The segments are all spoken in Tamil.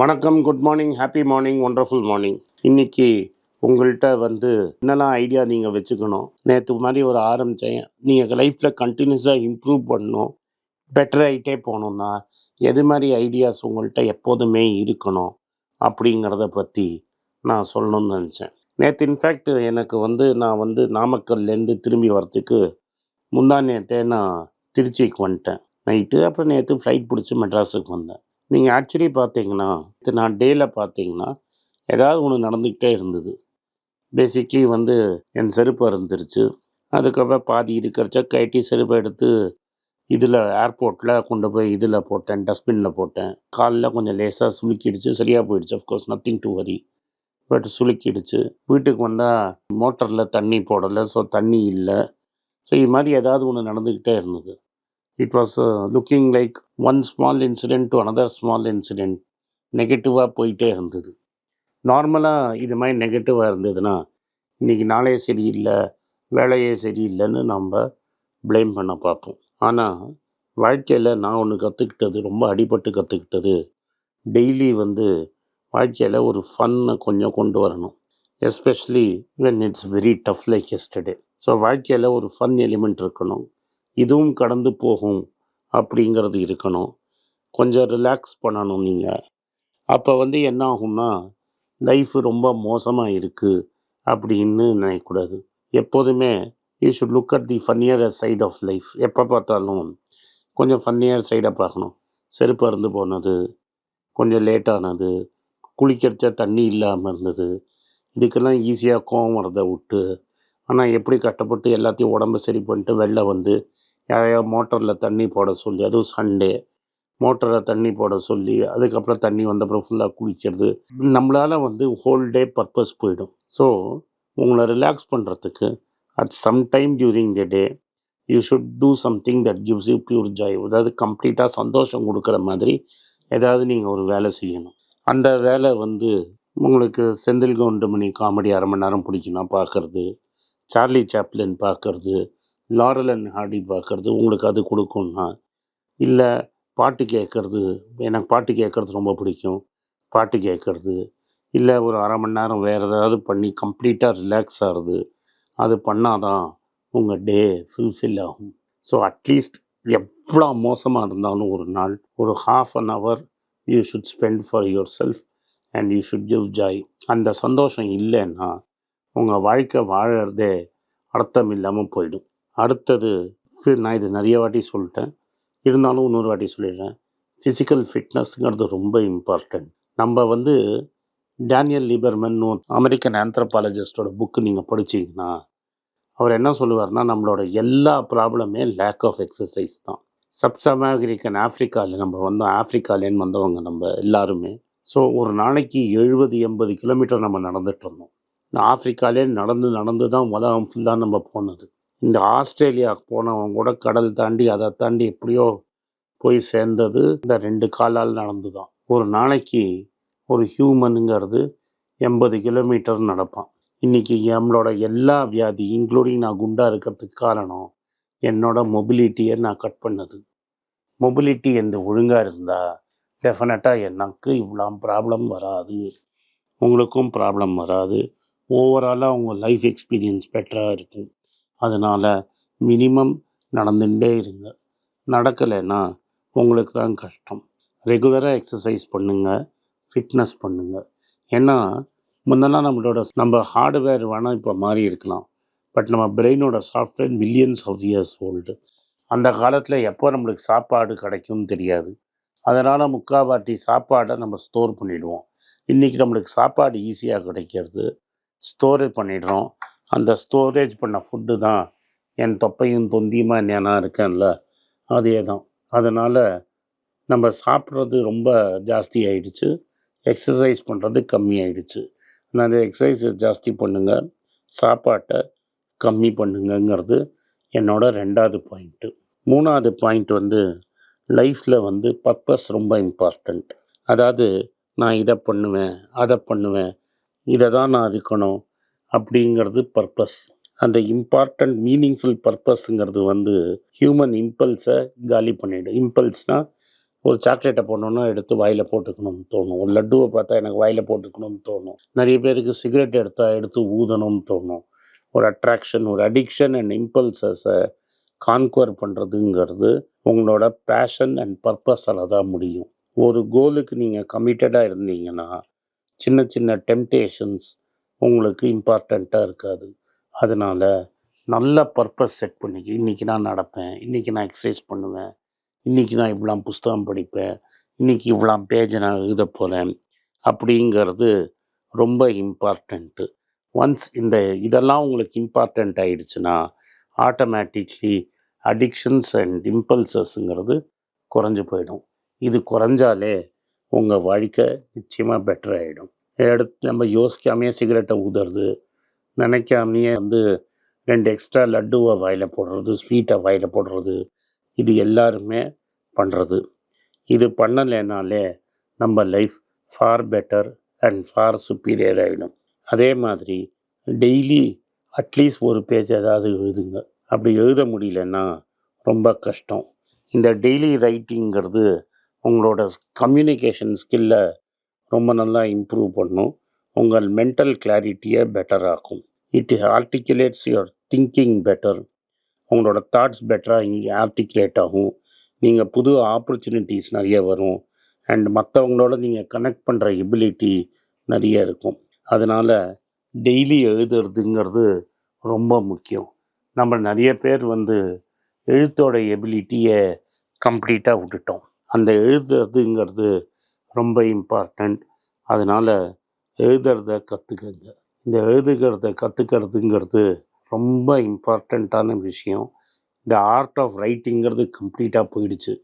வணக்கம் good morning happy morning wonderful morning இன்னைக்கு உங்கள்கிட்ட வந்து என்னெல்லாம் ஐடியா நீங்கள் வச்சுக்கணும்? நேற்று மாதிரி ஒரு ஆரம்பித்தேன் நீங்கள் லைஃப்பில் கண்டினியூஸாக இம்ப்ரூவ் பண்ணணும் பெட்டர் ஆகிட்டே போகணுன்னா எது மாதிரி ஐடியாஸ் உங்கள்கிட்ட எப்போதுமே இருக்கணும் அப்படிங்கிறத பற்றி நான் சொல்லணும்னு நினச்சேன். நேற்று இன்ஃபேக்ட் எனக்கு வந்து நான் வந்து நாமக்கல்லேருந்து திரும்பி வரத்துக்கு முந்தா நேற்றே நான் திருச்சிக்கு வந்துட்டேன். நைட்டு அப்புறம் நேற்று ஃப்ளைட் பிடிச்சி மெட்ராஸுக்கு வந்தேன். நீங்கள் ஆக்சுவலி பார்த்தீங்கன்னா இது நான் டேயில் பார்த்தீங்கன்னா ஏதாவது ஒன்று நடந்துக்கிட்டே இருந்தது. பேசிக்லி வந்து என் செருப்பு இருந்துருச்சு அதுக்கப்புறம் பாதி இருக்கிறச்ச கைட்டி செருப்பை எடுத்து இதில் ஏர்போர்ட்டில் கொண்டு போய் இதில் போட்டேன் டஸ்ட்பினில் போட்டேன். காலில் கொஞ்சம் லேசாக சுளுக்கிடுச்சு. சரியாக போயிடுச்சு. Of course nothing to worry but சுளுக்கிடுச்சு. வீட்டுக்கு வந்தால் மோட்டரில் தண்ணி போடலை. ஸோ தண்ணி இல்லை. ஸோ இது மாதிரி ஏதாவது ஒன்று நடந்துக்கிட்டே இருந்தது. It was looking like one small incident to another small incident நெகட்டிவாக போயிட்டே இருந்தது. நார்மலாக இது மாதிரி நெகட்டிவாக இருந்ததுன்னா இன்றைக்கி நாளே சரியில்லை வேலையே சரியில்லைன்னு நம்ம ப்ளேம் பண்ண பார்ப்போம். ஆனால் வாழ்க்கையில் நான் ஒன்று கற்றுக்கிட்டது ரொம்ப அடிபட்டு கற்றுக்கிட்டது டெய்லி வந்து வாழ்க்கையில் ஒரு ஃபன்னை கொஞ்சம் கொண்டு வரணும். Especially when it's very tough like yesterday so வாழ்க்கையில் ஒரு ஃபன் எலிமெண்ட் இருக்கணும். இதுவும் கடந்து போகும் அப்படிங்கிறது இருக்கணும். கொஞ்சம் ரிலாக்ஸ் பண்ணணும் நீங்கள் அப்போ வந்து என்ன ஆகும்னா லைஃப் ரொம்ப மோசமாக இருக்குது அப்படின்னு நினைக்கக்கூடாது எப்போதுமே you should look at the funnier side of life எப்போ பார்த்தாலும் கொஞ்சம் ஃபன்னியர் சைடை பார்க்கணும். செருப்பு அறுந்து போனது கொஞ்சம் லேட்டானது குளிக்கிறச்ச தண்ணி இல்லாமல் இருந்தது. இதுக்கெல்லாம் ஈஸியாக கோவம் வரதை விட்டு ஆனால் எப்படி கஷ்டப்பட்டு எல்லாத்தையும் உடம்ப சரி பண்ணிட்டு வெளில வந்து யாரையோ மோட்டரில் தண்ணி போட சொல்லி அதுவும் சண்டே மோட்டரில் தண்ணி போட சொல்லி அதுக்கப்புறம் தண்ணி வந்தப்புறம் ஃபுல்லாக குளிக்கிறது நம்மளால் வந்து ஹோல் டே பர்பஸ் போயிடும். ஸோ உங்களை ரிலாக்ஸ் பண்ணுறதுக்கு at some time during the day you should do something that gives you pure joy அதாவது கம்ப்ளீட்டாக சந்தோஷம் கொடுக்குற மாதிரி ஏதாவது நீங்கள் ஒரு வேலை செய்யணும். அந்த வேலை வந்து உங்களுக்கு செந்தில் கவுண்டமணி காமெடி அரை மணி நேரம் பிடிக்குன்னா பார்க்குறது சார்லி சாப்ளின் பார்க்குறது லாரல் அண்ட் ஹார்டி பார்க்குறது உங்களுக்கு அது கொடுக்கும்னா இல்லை பாட்டு கேட்குறது எனக்கு பாட்டு கேட்குறது ரொம்ப பிடிக்கும். பாட்டு கேட்குறது இல்லை ஒரு அரை மணி நேரம் வேறு ஏதாவது பண்ணி கம்ப்ளீட்டாக ரிலாக்ஸ் ஆகிறது அது பண்ணாதான் உங்கள் டே ஃபுல்ஃபில் ஆகும். ஸோ அட்லீஸ்ட் எவ்வளோ மோசமாக இருந்தாலும் ஒரு நாள் ஒரு half an hour you should spend for yourself and you should give joy அந்த சந்தோஷம் இல்லைன்னா உங்கள் வாழ்க்கை வாழறதே அர்த்தம் இல்லாமல் போயிடும். அடுத்தது நான் இது நிறைய வாட்டி சொல்லிட்டேன். இருந்தாலும் இன்னொரு வாட்டி சொல்லிடுறேன். ஃபிசிக்கல் ஃபிட்னஸ்ங்கிறது ரொம்ப இம்பார்ட்டன்ட் நம்ம வந்து டேனியல் லீபர்மன் அமெரிக்கன் ஆந்த்ரபாலஜிஸ்டோட புக்கு நீங்கள் படிச்சீங்கன்னா அவர் என்ன சொல்லுவார்னா நம்மளோட எல்லா ப்ராப்ளமே லேக் ஆஃப் எக்ஸசைஸ் தான். சப் அமெரிக்கன் ஆஃப்ரிக்காவில் நம்ம வந்தோம். ஆஃப்ரிக்காலேன்னு வந்தவங்க நம்ம எல்லாருமே. ஸோ ஒரு நாளைக்கு எழுபது எண்பது கிலோமீட்டர் நம்ம நடந்துகிட்டு இருந்தோம். ஆஃப்ரிக்காலே நடந்து நடந்து தான் உலகம் ஃபுல்லாக நம்ம போனது. இந்த ஆஸ்திரேலியாவுக்கு போனவங்க கூட கடல் தாண்டி அதை தாண்டி எப்படியோ போய் சேர்ந்தது. இந்த ரெண்டு காலால் நடந்து தான் ஒரு நாளைக்கு ஒரு ஹியூமனுங்கிறது எண்பது கிலோமீட்டர் நடப்பான். இன்றைக்கி நம்மளோட எல்லா வியாதி இன்க்ளூடிங் நான் குண்டாக இருக்கிறதுக்கு காரணம் என்னோட மொபிலிட்டியை நான் கட் பண்ணது. மொபிலிட்டி எந்த ஒழுங்காக இருந்தால் டெஃபினட்டாக எனக்கு இவ்வளோ ப்ராப்ளம் வராது. உங்களுக்கும் ப்ராப்ளம் வராது. ஓவராலாக உங்கள் லைஃப் எக்ஸ்பீரியன்ஸ் பெட்டராக இருக்கும். அதனால் மினிமம் நடந்துகிட்டே இருங்க. நடக்கலைன்னா உங்களுக்கு தான் கஷ்டம். ரெகுலராக எக்ஸசைஸ் பண்ணுங்கள் ஃபிட்னஸ் பண்ணுங்கள் ஏன்னா முன்னெல்லாம் நம்மளோட நம்ம ஹார்ட்வேர் வேணால் இப்போ மாறி இருக்கலாம். பட் நம்ம பிரெயினோட software millions of years old அந்த காலத்தில் எப்போ நம்மளுக்கு சாப்பாடு கிடைக்கும்னு தெரியாது. அதனால் முக்காவாட்டி சாப்பாடை நம்ம ஸ்டோர் பண்ணிவிடுவோம் இன்றைக்கி நம்மளுக்கு சாப்பாடு ஈஸியாக கிடைக்கிறது. ஸ்டோர் பண்ணிடுறோம். அந்த ஸ்டோரேஜ் பண்ண ஃபுட்டு தான் என் தொப்பையும் தொந்தியுமா நான் இருக்கேன்ல அதே தான் அதனால் நம்ம சாப்பிட்றது ரொம்ப ஜாஸ்தி ஆயிடுச்சு. எக்ஸசைஸ் பண்ணுறது கம்மி ஆயிடுச்சு. நான் எக்ஸசைஸ் ஜாஸ்தி பண்ணுங்க சாப்பாட்டை கம்மி பண்ணுங்கங்கிறது என்னோட ரெண்டாவது பாயிண்ட்டு மூணாவது பாயிண்ட் வந்து லைஃப்பில் வந்து பர்பஸ் ரொம்ப இம்பார்ட்டண்ட் அதாவது நான் இதை பண்ணுவேன் அதை பண்ணுவேன் இதை தான் நான் இருக்கணும் அப்படிங்கிறது பர்பஸ் அந்த இம்பார்ட்டண்ட் மீனிங்ஃபுல் பர்பஸ்ங்கிறது வந்து ஹியூமன் இம்பல்ஸை காலி பண்ணிவிடும் இம்பல்ஸ்னால் ஒரு சாக்லேட்டை போடணுன்னா எடுத்து வாயில் போட்டுக்கணும்னு தோணும். ஒரு லட்டுவை பார்த்தா எனக்கு வாயில் போட்டுக்கணும்னு தோணும். நிறைய பேருக்கு சிகரெட் எடுத்தால் எடுத்து ஊதணும்னு தோணும். ஒரு அட்ராக்ஷன் ஒரு அடிக்ஷன் அண்ட் இம்பல்சஸை கான்குவர் பண்ணுறதுங்கிறது உங்களோட பேஷன் அண்ட் பர்பஸால் தான் முடியும். ஒரு கோலுக்கு நீங்கள் கமிட்டடாக இருந்தீங்கன்னா சின்ன சின்ன டெம்டேஷன்ஸ் உங்களுக்கு இம்பார்ட்டண்ட்டாக இருக்காது. அதனால் நல்ல பர்பஸ் செட் பண்ணிக்க. இன்றைக்கி நான் நடப்பேன். இன்றைக்கி நான் எக்ஸசைஸ் பண்ணுவேன். இன்றைக்கி நான் இவ்வளோ புஸ்தகம் படிப்பேன். இன்றைக்கி இவ்வளோ பேஜை நான் எழுத போகிறேன் அப்படிங்கிறது ரொம்ப இம்பார்ட்டண்ட்டு ஒன்ஸ் இந்த இதெல்லாம் உங்களுக்கு இம்பார்ட்டண்ட் ஆகிடுச்சுன்னா ஆட்டோமேட்டிக்லி அடிக்ஷன்ஸ் அண்ட் இம்பல்சஸ்ங்கிறது குறைஞ்சி போயிடும். இது குறைஞ்சாலே உங்கள் வாழ்க்கை நிச்சயமாக பெட்டர் ஆகிடும் எடுத்து நம்ம யோசிக்காமையே சிகரெட்டை ஊதுறது நினைக்காமையே வந்து ரெண்டு எக்ஸ்ட்ரா லட்டுவை வாயில் போடுறது ஸ்வீட்டை வாயில் போடுறது இது எல்லாருமே பண்ணுறது இது பண்ணலைனாலே நம்ம life for better and for superior ஆகிடும் அதே மாதிரி டெய்லி அட்லீஸ்ட் ஒரு பேஜ் ஏதாவது எழுதுங்க. அப்படி எழுத முடியலன்னா ரொம்ப கஷ்டம். இந்த டெய்லி ரைட்டிங்கிறது உங்களோட கம்யூனிகேஷன் ஸ்கில்லை ரொம்ப நல்லா இம்ப்ரூவ் பண்ணும். உங்கள் மென்டல் கிளாரிட்டியை பெட்டர் ஆக்கும். It articulates your thinking better உங்களோட தாட்ஸ் பெட்டராக இங்கே ஆர்டிகுலேட் ஆகும். நீங்கள் புது ஆப்பர்ச்சுனிட்டிஸ் நிறைய வரும். அண்ட் மற்றவங்களோட நீங்கள் கனெக்ட் பண்ணுற எபிலிட்டி நிறைய இருக்கும். அதனால் டெய்லி எழுதுறதுங்கிறது ரொம்ப முக்கியம். நம்ம நிறைய பேர் வந்து எழுத்தோட எபிலிட்டியை கம்ப்ளீட்டாக விட்டுட்டோம். அந்த எழுதுறதுங்கிறது ரொம்ப இம்பார்ட்டண்ட் அதனால் எழுதுறத கற்றுக்கங்க இந்த எழுதுகிறத கற்றுக்கிறதுங்கிறது ரொம்ப இம்பார்ட்டண்ட்டான விஷயம். இந்த ஆர்ட் ஆஃப் ரைட்டிங்கிறது கம்ப்ளீட்டாக போயிடுச்சு.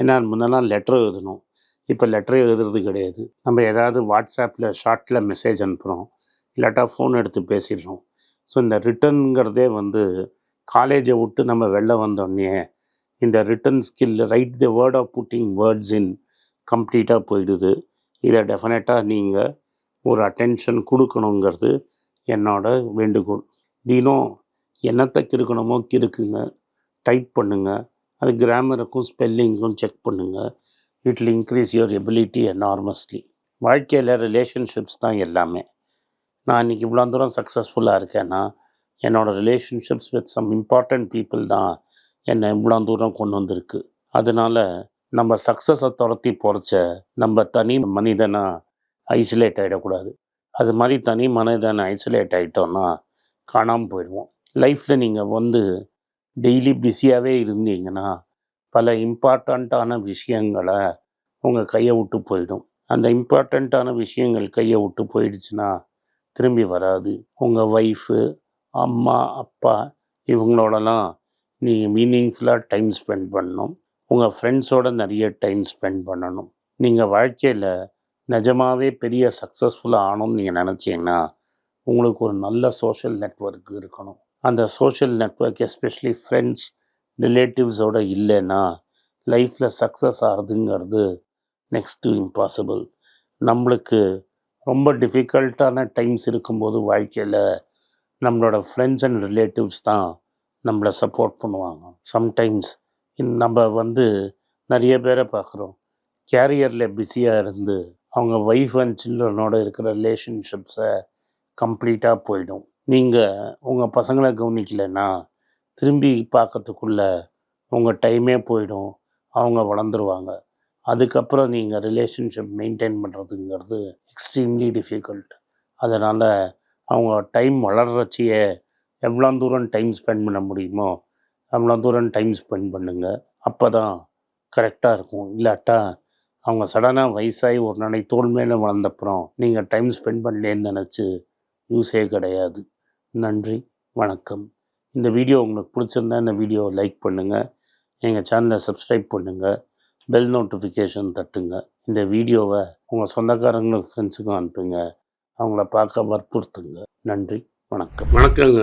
ஏன்னா முன்னெல்லாம் லெட்டர் எழுதணும். இப்போ லெட்டர் எழுதுறது கிடையாது. நம்ம ஏதாவது வாட்ஸ்அப்பில் ஷார்ட்டில் மெசேஜ் அனுப்புகிறோம் இல்லாட்டா ஃபோன் எடுத்து பேசிடுறோம். ஸோ இந்த ரிட்டர்னுங்கிறதே வந்து காலேஜை விட்டு நம்ம வெளில வந்தோடனே இந்த written skill right the word of putting words in கம்ப்ளீட்டாக போயிடுது. இதை டெஃபினட்டாக நீங்கள் ஒரு அட்டென்ஷன் கொடுக்கணுங்கிறது என்னோட வேண்டுகோள். தினம் என்னத்தை கிறுக்கணுமோ கிறுக்குங்க. டைப் பண்ணுங்கள் அது கிராமருக்கும் ஸ்பெல்லிங்கும் செக் பண்ணுங்கள் it increase your ability enormously வாழ்க்கையில் ரிலேஷன்ஷிப்ஸ் தான் எல்லாமே. நான் இன்னைக்கு இவ்வளோ தூரம் சக்ஸஸ்ஃபுல்லாக இருக்கேன்னா என்னோடய relationships with some important people தான் என்னை இவ்வளோ தூரம் கொண்டு வந்திருக்கு. அதனால் நம்ம சக்ஸஸை துரத்தி போகிறச்ச நம்ம தனி மனிதனாக ஐசோலேட் ஆகிடக்கூடாது அது மாதிரி தனி மனிதன் ஐசோலேட் ஆகிட்டோன்னா காணாமல் போயிடுவோம். லைஃப்பில் நீங்கள் வந்து டெய்லி பிஸியாகவே இருந்தீங்கன்னா பல இம்பார்ட்டண்ட்டான விஷயங்களை உங்கள் கையை விட்டு போயிடும். அந்த இம்பார்ட்டண்ட்டான விஷயங்கள் கையை விட்டு போயிடுச்சுன்னா திரும்பி வராது. உங்கள் ஒய்ஃபு அம்மா அப்பா இவங்களோடலாம் நீங்கள் மீனிங்ஃபுல்லாக டைம் ஸ்பெண்ட் பண்ணணும். உங்கள் ஃப்ரெண்ட்ஸோட நிறைய டைம் ஸ்பெண்ட் பண்ணணும். நீங்கள் வாழ்க்கையில் நிஜமாகவே பெரிய சக்ஸஸ்ஃபுல்லாக ஆகணும்னு நீங்கள் நினச்சிங்கன்னா உங்களுக்கு ஒரு நல்ல சோஷியல் நெட்வொர்க் இருக்கணும். அந்த சோஷியல் நெட்வொர்க் எஸ்பெஷலி ஃப்ரெண்ட்ஸ் ரிலேட்டிவ்ஸோட இல்லைன்னா லைஃப்பில் சக்ஸஸ் ஆகுதுங்கிறது நெக்ஸ்ட்டு இம்பாசிபிள் நம்மளுக்கு ரொம்ப டிஃபிகல்ட்டான டைம்ஸ் இருக்கும்போது வாழ்க்கையில் நம்மளோட ஃப்ரெண்ட்ஸ் அண்ட் ரிலேட்டிவ்ஸ் தான் நம்மளை சப்போர்ட் பண்ணுவாங்க. சம்டைம்ஸ் நம்ம வந்து நிறைய பேரை பார்க்குறோம் கேரியரில் பிஸியாக இருந்து அவங்க ஒய்ஃப் அண்ட் சில்ட்ரனோட இருக்கிற ரிலேஷன்ஷிப்ஸை கம்ப்ளீட்டாக போயிடும். நீங்கள் உங்கள் பசங்களை கவனிக்கலைன்னா திரும்பி பார்க்கறதுக்குள்ள உங்கள் டைமே போயிடும். அவங்க வளர்ந்துருவாங்க. அதுக்கப்புறம் நீங்கள் ரிலேஷன்ஷிப் மெயின்டைன் பண்ணுறதுங்கிறது எக்ஸ்ட்ரீம்லி டிஃபிகல்ட் அதனால் அவங்க டைம் வளர்றச்சியே எவ்வளோ தூரம் டைம் ஸ்பெண்ட் பண்ண முடியுமோ அவ்வளோ தூரம் டைம் ஸ்பெண்ட் பண்ணுங்கள் அப்போ தான் கரெக்டாக இருக்கும். இல்லாட்டா அவங்க சடனாக வயசாகி ஒரு நாளை தோல் மேலே வளர்ந்தப்புறம் நீங்கள் டைம் ஸ்பெண்ட் பண்ணலேன்னு நினச்சி யூஸே கிடையாது. நன்றி வணக்கம். இந்த வீடியோ உங்களுக்கு பிடிச்சிருந்தா இந்த வீடியோவை லைக் பண்ணுங்கள் எங்கள் சேனலை சப்ஸ்கிரைப் பண்ணுங்கள் பெல் நோட்டிஃபிகேஷன் தட்டுங்க. இந்த வீடியோவை உங்கள் சொந்தக்காரங்களுக்கு ஃப்ரெண்ட்ஸுக்கும் அனுப்புங்க. அவங்கள பார்க்க வற்புறுத்துங்க. நன்றி வணக்கம். வணக்கங்க.